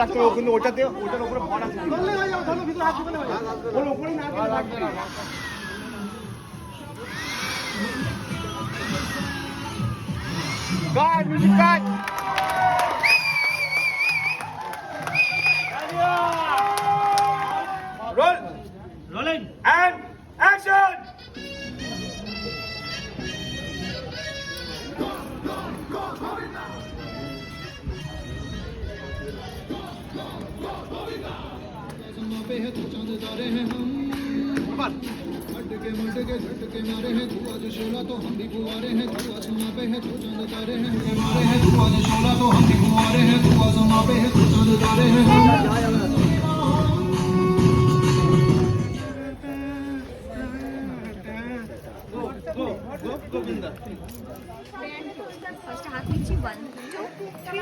Doctor ওখানে ওটাতে ওটার উপরে ভর আছে ওর উপরে না গেলে লাগবে না God, music cut! तारे हैं हम। मटके मटके झटके मारे हैं। धुआँ जो शोला तो हम भी कुआरे हैं। धुआँ सुना पे है तो चंद तारे हैं। मारे हैं। धुआँ जो शोला तो हम भी कुआरे हैं। धुआँ सुना पे है तो चंद तारे हैं।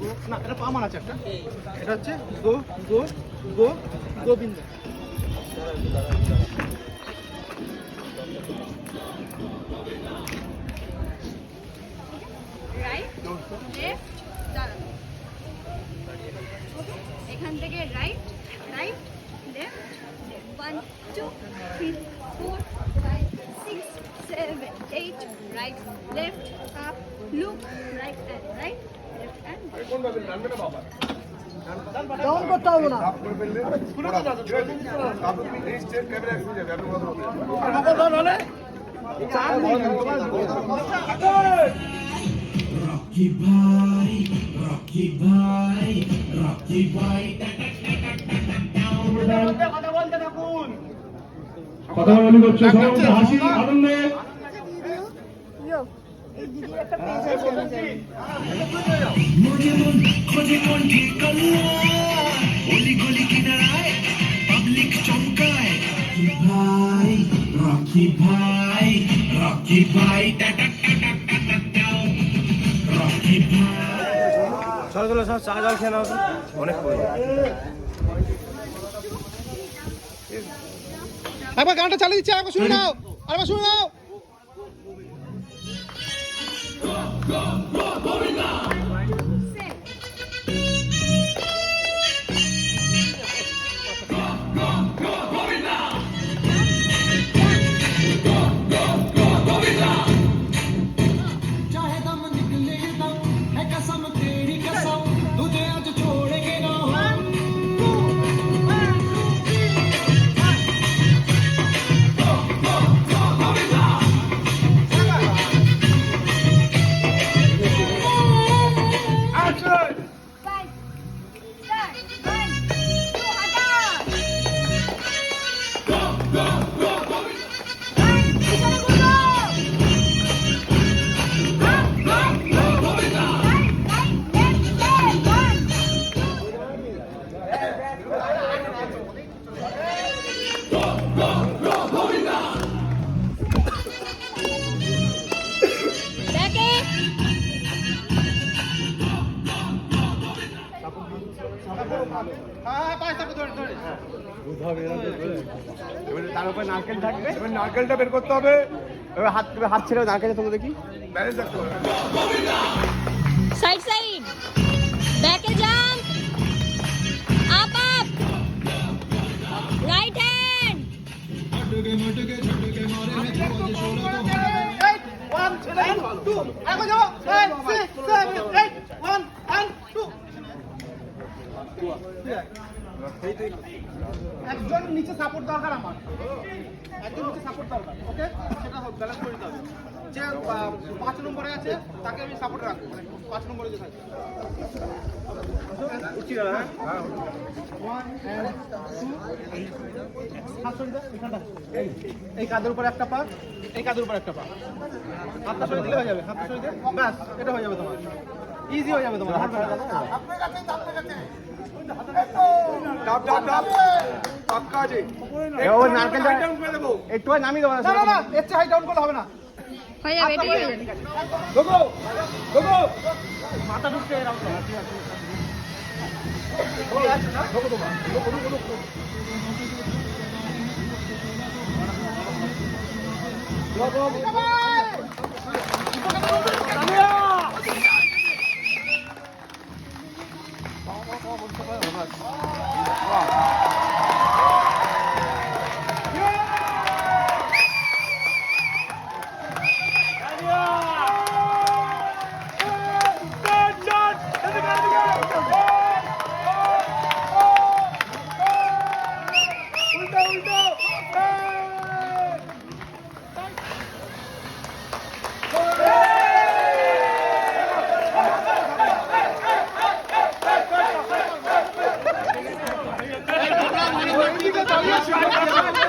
গুড না, এটা একটা। এটা হচ্ছে গো গো গো, গোবিন্দ। এখান থেকে right right left one four five six seven eight right left look right and right left and Rocky Bhai, Rocky Bhai, Rocky Bhai. কথা বলি করছে হাসি আনন্দে। রকি ভাই রকি ভাই রকি ভাই। চলো চলো সব চা জল খেয়ে নাও অনেক একবার গানটা চালিয়ে দিচ্ছে একবার শুনে নাও আরেকবার শুনে নাও। go, go. তার উপরে নারকেল থাকবে এবার নারকেলটা বের করতে হবে এবার হাত হাত ছেড়ে নারকেলটা দেখি একজন নিচে সাপোর্ট দরকার আমার। একজন নিচে সাপোর্ট দরকার ওকে সেটা ব্যালেন্স করে দিতে হবে। যে পাঁচ নম্বরে আছে, তাকে আমি সাপোর্ট রাখব। পাঁচ নম্বরে যে। এই কাদের উপর একটা পা? এই কাদের উপর একটা পা। হাতটা সরিয়ে দিলে হয়ে যাবে, হাতটা সরিয়ে দে ব্যাস, এটা হয়ে যাবে তোমার। ইজি হয়ে যাবে তোমার। ডাব ডাব ডাব দেবো একটু হাই ডাউন করলে হবে না। মাথা ঢুকতে এরাও vida da